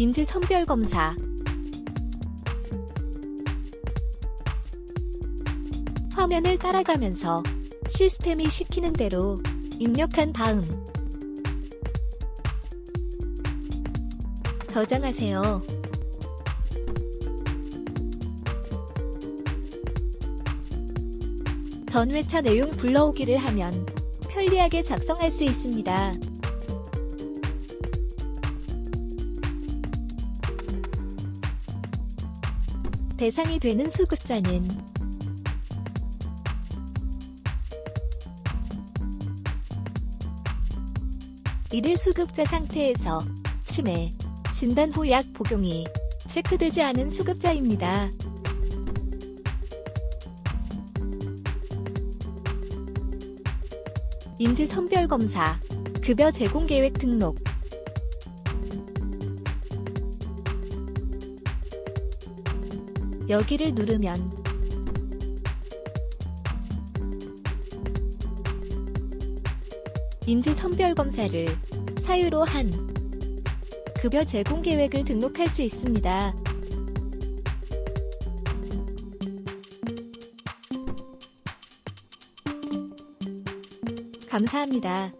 인지 선별 검사 화면을 따라가면서 시스템이 시키는 대로 입력한 다음 저장하세요. 전회차 내용 불러오기를 하면 편리하게 작성할 수 있습니다. 대상이 되는 수급자는 이를 수급자 상태에서 치매, 진단 후 약 복용이 체크되지 않은 수급자입니다. 인지 선별 검사, 급여 제공 계획 등록. 여기를 누르면 인지 선별 검사를 사유로 한 급여 제공 계획을 등록할 수 있습니다. 감사합니다.